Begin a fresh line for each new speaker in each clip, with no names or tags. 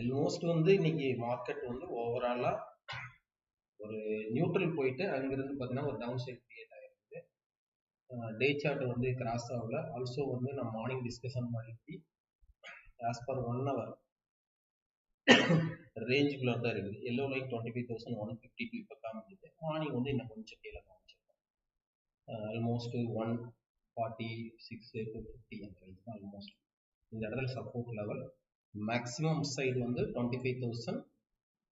Almost வந்து இன்னைக்கு market வந்து ஓவராலா ஒரு நியூட்ரல் போயிட்டு அங்கிருந்து பார்த்தீங்கன்னா ஒரு டவுன் சைட் கிரியேட் ஆகிருக்கு டே சார்ட் வந்து கிராஸ் ஆகல. ஆல்சோ வந்து நான் மார்னிங் டிஸ்கஷன் மாதிரி ஆஸ் பர் ஒன் ஹவர் ரேஞ்சுக்குள்ள தான் இருக்குது. Yellow like twenty five thousand one fifty two இப்போ காமிக்குது. மார்னிங் வந்து இன்னும் கொஞ்சம் கீழே காமிச்சிருக்கோம். Almost one forty six two fifty அந்த ரேஞ்ச் தான் ஆல்மோஸ்ட் இந்த இடத்துல சப்போர்ட் லெவல் மேக்ஸிமம் சைடு வந்து twenty five thousand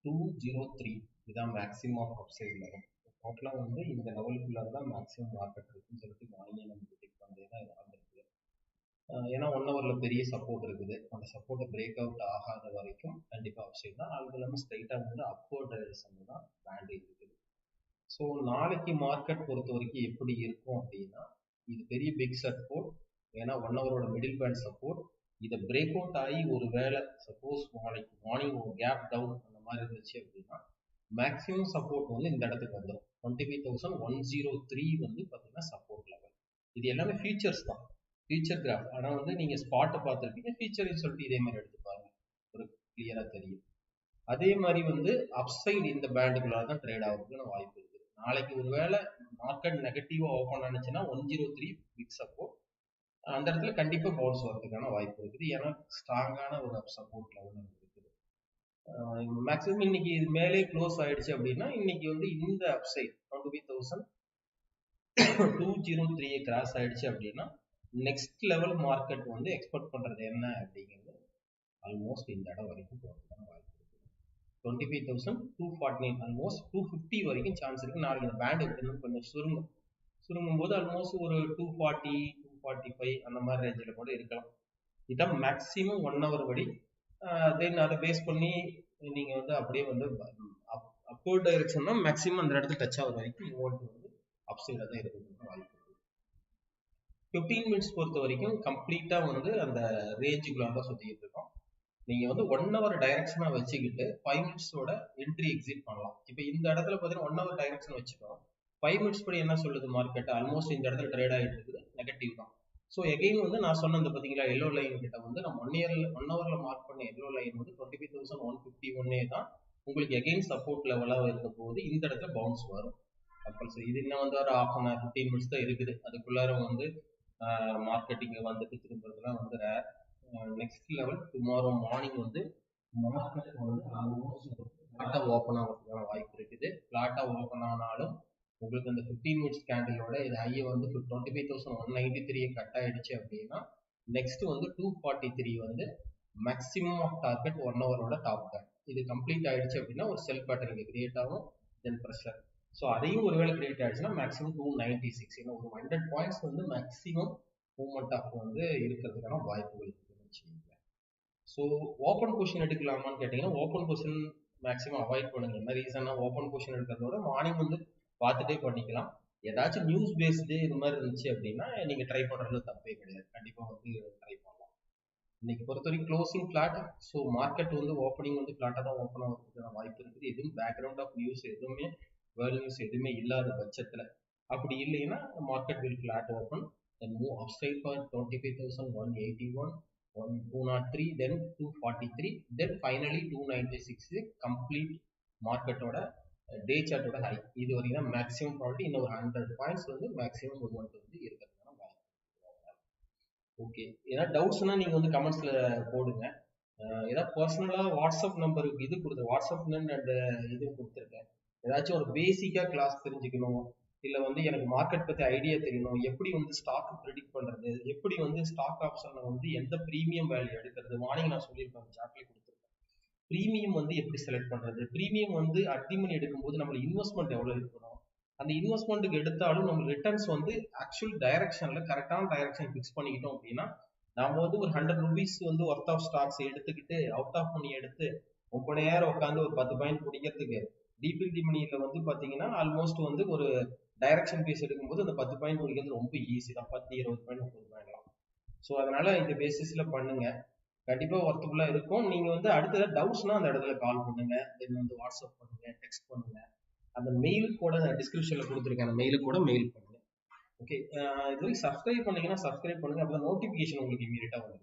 two zero three இதுதான் மேக்ஸிமம் அப் சைடு லெவல் டோட்டலாக வந்து இந்த லெவலுக்குள்ளே தான் மேக்ஸிமம் மார்க்கெட் இருக்குன்னு சொல்லிட்டு மார்னிங்கே நம்ம டிடெக்ட் பண்ணுறது தான் நடந்திருக்கு ஏன்னா ஒன் ஹவரில் பெரிய சப்போர்ட் இருக்குது. அந்த சப்போர்ட்டை பிரேக் அவுட் ஆகாத வரைக்கும் கண்டிப்பாக அப் சைடு தான் அது இல்லாமல் ஸ்ட்ரைட்டாக வந்து அப்போர்ட் டைரக்ஷன் தான் பேண்ட் இருக்குது. ஸோ நாளைக்கு மார்க்கெட் பொறுத்த வரைக்கும் எப்படி இருக்கும் அப்படின்னா இது பெரிய பிக் சப்போர்ட் ஏன்னா ஒன் ஹவரோட மிடில் பேண்ட் சப்போர்ட் இதை பிரேக் அவுட் ஆகி ஒரு வேளை சப்போஸ் நாளைக்கு மார்னிங் ஒரு கேப் டவுன் அந்த மாதிரி இருந்துச்சு அப்படின்னா மேக்ஸிமம் சப்போர்ட் வந்து இந்த இடத்துக்கு வந்துடும் twenty five thousand one zero three வந்து பார்த்தீங்கன்னா சப்போர்ட் லெவல் இது எல்லாமே ஃபீச்சர்ஸ் தான். ஃபீச்சர் கிராஃப் ஆனால் வந்து நீங்கள் ஸ்பாட்டை பார்த்துருப்பீங்க ஃபீச்சர்னு சொல்லிட்டு இதே மாதிரி எடுத்து பாருங்க. ஒரு கிளியராக தெரியும். அதே மாதிரி வந்து அப்சைடு இந்த பேண்டுக்குள்ளார தான் ட்ரேட் ஆகிறதுக்கான வாய்ப்பு இருக்குது. நாளைக்கு ஒரு வேளை மார்க்கெட் நெகட்டிவாக open ஆனிச்சுன்னா one zero three big support அந்த இடத்துல கண்டிப்பா பவுன்ஸ் வரதுக்கான வாய்ப்பு இருக்குது. ஏன்னா ஸ்ட்ராங்கான ஒரு சப்போர்ட் லெவல் இருக்குது. மேக்ஸிமம் இன்னைக்கு இது மேலே க்ளோஸ் ஆயிடுச்சு அப்படின்னா இன்னைக்கு வந்து இந்த upside twenty five thousand two zero three cross ஆயிடுச்சு அப்படின்னா நெக்ஸ்ட் லெவல் மார்க்கெட் வந்து எக்ஸ்பெக்ட் பண்றது என்ன அப்படிங்கிறது ஆல்மோஸ்ட் இந்த இடம் வரைக்கும் போகிறதுக்கான வாய்ப்பு இருக்குது. Twenty five thousand two forty nine almost two fifty வரைக்கும் சான்ஸ் இருக்கு. நாளைக்கு இந்த பேண்ட் எடுத்து கொஞ்சம் சுருங்கும். சுருங்கும் போது ஆல்மோஸ்ட் ஒரு டூ ஃபார்ட்டி ஃபார்ட்டி ஃபைவ் அந்த மாதிரி ரேஞ்சில் கூட இருக்கலாம். இதான் மேக்ஸிமம் ஒன் ஹவர் படி தென் அதை பேஸ் பண்ணி நீங்கள் வந்து அப்படியே வந்து அப்வர்ட் டைரக்ஷன் தான் மேக்ஸிமம் அந்த இடத்துல டச் ஆகிற வரைக்கும் மூவ்மெண்ட் வந்து அப் தான் இருக்கிறதுக்கு வாய்ப்பு இருக்குது ஃபிஃப்டீன் மினிட்ஸ் பொறுத்த வரைக்கும் கம்ப்ளீட்டாக வந்து அந்த ரேஞ்சுக்குள்ள தான் சுற்றிக்கிட்டு இருக்கோம். நீங்கள் வந்து ஒன் ஹவர் டைரக்ஷனாக வச்சுக்கிட்டு ஃபைவ் மினிட்ஸோட என்ட்ரி எக்ஸிட் பண்ணலாம். இப்போ இந்த இடத்துல பார்த்தீங்கன்னா ஒன் ஹவர் டைரக்ஷன் வச்சுக்கோம் ஃபைவ் மினிட்ஸ் படி என்ன சொல்லுது மார்க்கெட் ஆல்மோஸ்ட் இந்த இடத்துல ட்ரேட் ஆகிட்டு இருக்குது. நெகட்டிவ் தான். ஸோ எகைன் வந்து நான் சொன்னது பார்த்தீங்களா எல்லோ லைன் கிட்ட வந்து நம்ம ஒன் இயர்ல ஒன் ஹவர்ல மார்க் பண்ண எல்லோ லைன் வந்து twenty five thousand one fifty ஒன்னே தான் உங்களுக்கு எகைன் சப்போர்ட் லெவலாக இருக்க போது இந்த இடத்துல பவுன்ஸ் வரும். கம்பல்சரி இது இன்னும் வந்து ஒரு half an hour fifteen minutes தான் இருக்குது. அதுக்குள்ளார வந்து மார்க்கெட்டிங் வந்துட்டு திரும்புறதுலாம் வந்து rare next level tomorrow morning வந்து மார்க்கெட் வந்து ஆல்மோஸ்ட் ஃப்ளாட்டாக ஓப்பன் ஆகிறதுக்கான வாய்ப்பு இருக்குது. ஃப்ளாட்டாக ஓப்பன் ஆனாலும் உங்களுக்கு அந்த ஃபிஃப்டீன் மினிட்ஸ் கேண்டிலோட இது ஹையை வந்து twenty five thousand one ninety three cut ஆயிடுச்சு அப்படின்னா நெக்ஸ்ட் வந்து டூ ஃபார்ட்டி த்ரீ வந்து மேக்ஸிமம் ஆஃப் டார்கெட் ஒன் ஹவரோட டாப் பேட் இது கம்ப்ளீட் ஆயிடுச்சு அப்படின்னா ஒரு செல் பேட்டர் இங்கே கிரியேட் ஆகும் தென் ப்ரெஷர் ஸோ அதையும் ஒருவேளை கிரியேட் ஆயிடுச்சுன்னா மேக்ஸிமம் டூ நைன்டி சிக்ஸ் ஏன்னா ஒரு ஹண்ட்ரட் பாயிண்ட்ஸ் வந்து மேக்ஸிமம் மூவ்மெண்ட் ஆஃப் வந்து இருக்கிறதுக்கான வாய்ப்புகள் இருக்குன்னு ஸோ ஓப்பன் கொஷின் எடுக்கலாமான்னு கேட்டிங்கன்னா ஓப்பன் கொஷின் மேக்ஸிமம் அவாய்ட் பண்ணுங்க. என்ன ரீசன்னா ஓப்பன் கொஷின் எடுக்கிறதோட மார்னிங் வந்து பார்த்துட்டே பண்ணிக்கலாம். ஏதாச்சும் நியூஸ் பேஸ்டு இது மாதிரி இருந்துச்சு அப்படின்னா நீங்கள் ட்ரை பண்ணுறது தப்பே கிடையாது. கண்டிப்பாக வந்து ட்ரை பண்ணலாம். இன்னைக்கு பொறுத்த வரைக்கும் க்ளோசிங் ஃப்ளாட் ஸோ மார்க்கெட் வந்து ஓப்பனிங் வந்து ஃப்ளாட்டாக தான் ஓப்பன் ஆகிறதுக்கான வாய்ப்பு இருக்குது. எதுவும் பேக்ரவுண்ட் ஆஃப் நியூஸ் எதுவுமே வேர்ல்டு நியூஸ் எதுவுமே இல்லாத பட்சத்தில் அப்படி இல்லைன்னா market will flat open then move up side for twenty five thousand one eighty one one two nought three then two forty three then finally two ninety six complete மார்க்கெட்டோட day சார்ட்டோட high இது வரைக்கும் maximum property இன்னும் ஒரு hundred points வந்து maximum movement வந்து இருக்கிறதுக்கான வாய்ப்பு okay ஏதாவது டவுட்ஸ்னா நீங்கள் வந்து கமெண்ட்ஸில் போடுங்க. ஏதாவது பர்சனலாக வாட்ஸ்அப் நம்பருக்கு இது கொடுத்து வாட்ஸ்அப் அந்த இது கொடுத்துருக்கேன். ஏதாச்சும் ஒரு பேசிக்காக கிளாஸ் தெரிஞ்சுக்கணும். இல்லை வந்து எனக்கு மார்க்கெட் பற்றி ஐடியா தெரியணும். எப்படி வந்து ஸ்டாக் ப்ரிடிக்ட் பண்ணுறது எப்படி வந்து ஸ்டாக் ஆப்ஷனில் வந்து எந்த ப்ரீமியம் வேல்யூ எடுக்கிறது? மார்னிங் நான் சொல்லியிருப்பேன் சார்ட்லேயே கொடுத்துருக்கேன். ப்ரீமியம் வந்து எப்படி செலக்ட் பண்றது? ப்ரீமியம் வந்து அக்ரிமெண்ட் எடுக்கும்போது நம்ம இன்வெஸ்ட்மெண்ட் எவ்வளவு இருக்கணும் அந்த இன்வெஸ்ட்மெண்ட்டுக்கு எடுத்தாலும் நம்ம ரிட்டர்ன்ஸ் வந்து ஆக்சுவல் டைரக்ஷன்ல கரெக்டான டைரக்ஷன் ஃபிக்ஸ் பண்ணிக்கிட்டோம் அப்படின்னா நாம வந்து ஒரு ஹண்ட்ரட் ருபீஸ் வந்து ஒர்த் ஆஃப் ஸ்டாக்ஸ் எடுத்துக்கிட்டு அவுட் ஆஃப் மணி எடுத்து ரொம்ப நேரம் உட்காந்து ஒரு பத்து பாயிண்ட் பிடிக்கிறதுக்கு டிபிடி மணியில வந்து பாத்தீங்கன்னா ஆல்மோஸ்ட் வந்து ஒரு டைரக்ஷன் பேஸ் எடுக்கும்போது அந்த பத்து பாயிண்ட் பிடிக்கிறது ரொம்ப ஈஸி தான். பத்து இருபது பாயிண்ட் முப்பது பாயிண்ட்லாம் ஸோ அதனால இந்த பேசிஸ்ல பண்ணுங்க. கண்டிப்பா ஒர்த்துக்குள்ள இருக்கும். நீங்க வந்து அடுத்த டவுட்ஸ்னா அந்த இடத்துல கால் பண்ணுங்க. தென் வந்து வாட்ஸ்அப் பண்ணுங்க டெக்ஸ்ட் பண்ணுங்க. அந்த மெயில் கூட டிஸ்கிரிப்ஷன்ல கொடுத்துருக்கேன். அந்த மெயில் கூட மெயில் பண்ணுங்க. ஓகே இது வரைக்கும் சப்ஸ்கிரைப் பண்ணீங்கன்னா சப்ஸ்கிரைப் பண்ணுங்க. அப்பதான் நோட்டிபிகேஷன் உங்களுக்கு இமீடியட்டா வரும்.